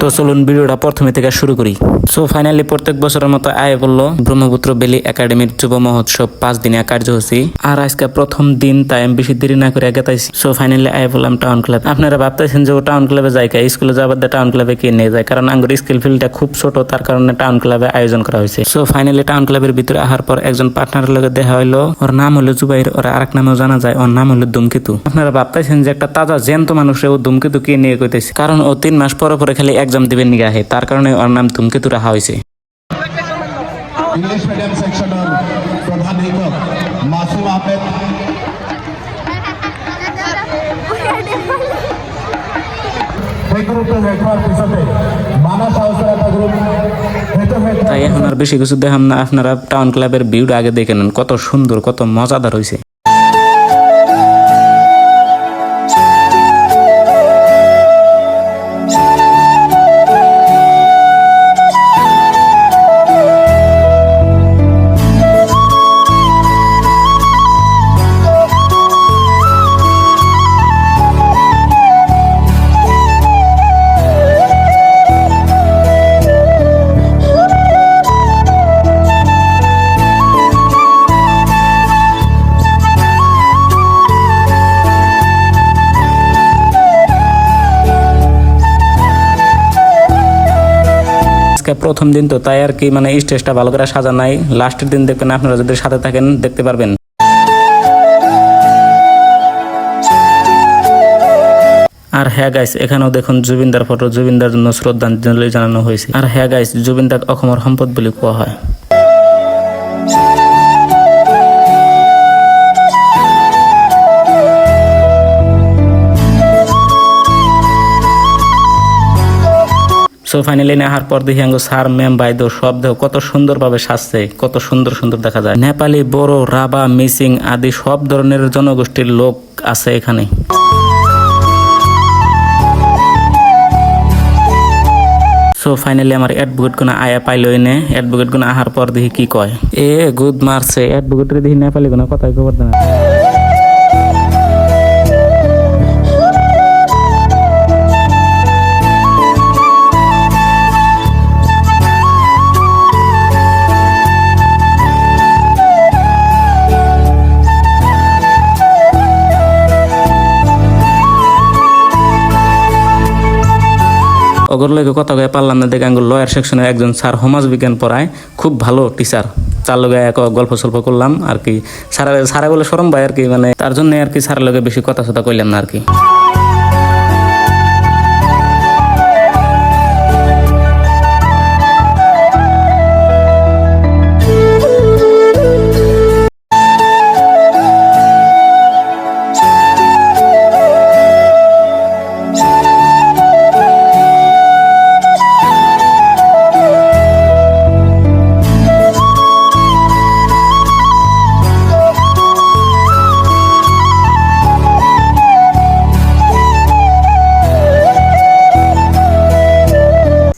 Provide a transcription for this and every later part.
তো চলুন ভিডিওটা প্রথমে থেকে শুরু করি। সো ফাইনালি প্রত্যেক বছরের মতো আয় বলল, ব্রহ্মপুত্র বেলি একাডেমির যুব মহোৎসব পাঁচ দিনের কার্যসূচি। আর আজকে প্রথম দিন, তাই আমি বেশি দেরি না করে গেতাইছি সো ফাইনালি আয় বললাম টাউন ক্লাব আপনারা ভাবতেছেন যে ও টাউন ক্লাবে যায় কে? স্কুলে যাবার দিয়ে টাউন ক্লাবে কে নিয়ে যায়? কারণ আঙ্গুর স্কিল ফিল্ডটা খুব ছোট, তার কারণে টাউন ক্লাবে আয়োজন করা হয়েছে। সো ফাইনালি টাউন ক্লাবের ভিতরে আসার পর একজন পার্টনারের লগে দেখা হইল। ওর নাম হলো জুবাইর, ওর আরেক নামেও জানা যায়, ওর নাম হলো ধুমকেতু আপনারা ভাবতেছেন যে একটা তাজা, জ্যান্ত মানুষে, ও ধুমকেতু কে নিয়ে কইতেছে? কারণ ও তিন মাস পরে পরে খালি এক্সাম দিবেন নিয়ে আহে তার কারণে ওর নাম ধুমকেতু রাখা হয়েছে ইংলিশ মিডিয়াম সেকশনের প্রধান শিক্ষক মাসুম আহমেদ। তাই এখন আর বেশি কিছু দেখাম না। আপনারা টাউন ক্লাবের ভিউটা আগে দেখে নেন। কত সুন্দর কত মজাদার হয়েছে। আজকে প্রথম দিন তো, তাই আর কি মানে স্টেজটা ভালো করে সাজা নাই। লাস্টের দিন দেখবেন আপনারা যদি সাথে থাকেন, দেখতে পারবেন। আর হ্যাঁ গাইস এখানেও দেখুন জুবিনদার ফটো জুবিনদার জন্য শ্রদ্ধাঞ্জলি জানানো হয়েছে। আর হ্যাঁ গাইস জুবিনদার অসমৰ সম্পদ বুলি কোৱা হয়। সো ফাইনালি নেহার পর দেখি আঙ্গো স্যার ম্যাম বাইদ সব দেহ কত সুন্দরভাবে সাজছে, কত সুন্দর সুন্দর দেখা যায়। নেপালি বড়, রাবা, মিসিং আদি সব ধরনের জনগোষ্ঠীর লোক আছে এখানে। সো ফাইনালি আমার অ্যাডভোকেট কোন আয়া পাইলো এনে অ্যাডভোকেট কোন আহার পর দেখি কি কয়। এ গুড মারছে অ্যাডভোকেট দেখি নেপালি কোন কথাই খবর দেয় না অগর লগে কথা কয়ে পারলাম না, দেখে লয়ার সেকশনের একজন স্যার সমাজ বিজ্ঞান পড়ায়, খুব ভালো টিচার তার লগে এক গল্প সল্প করলাম আর কি। সারা সারা বলে সরম ভাই আর কি মানে তার জন্য আর কি সারা লগে বেশি কথা সথা কইলাম না আর কি।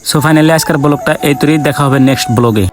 সো ফাইনালি আজকের ব্লগটা এই তৈরি। দেখা হবে নেক্সট ব্লগে।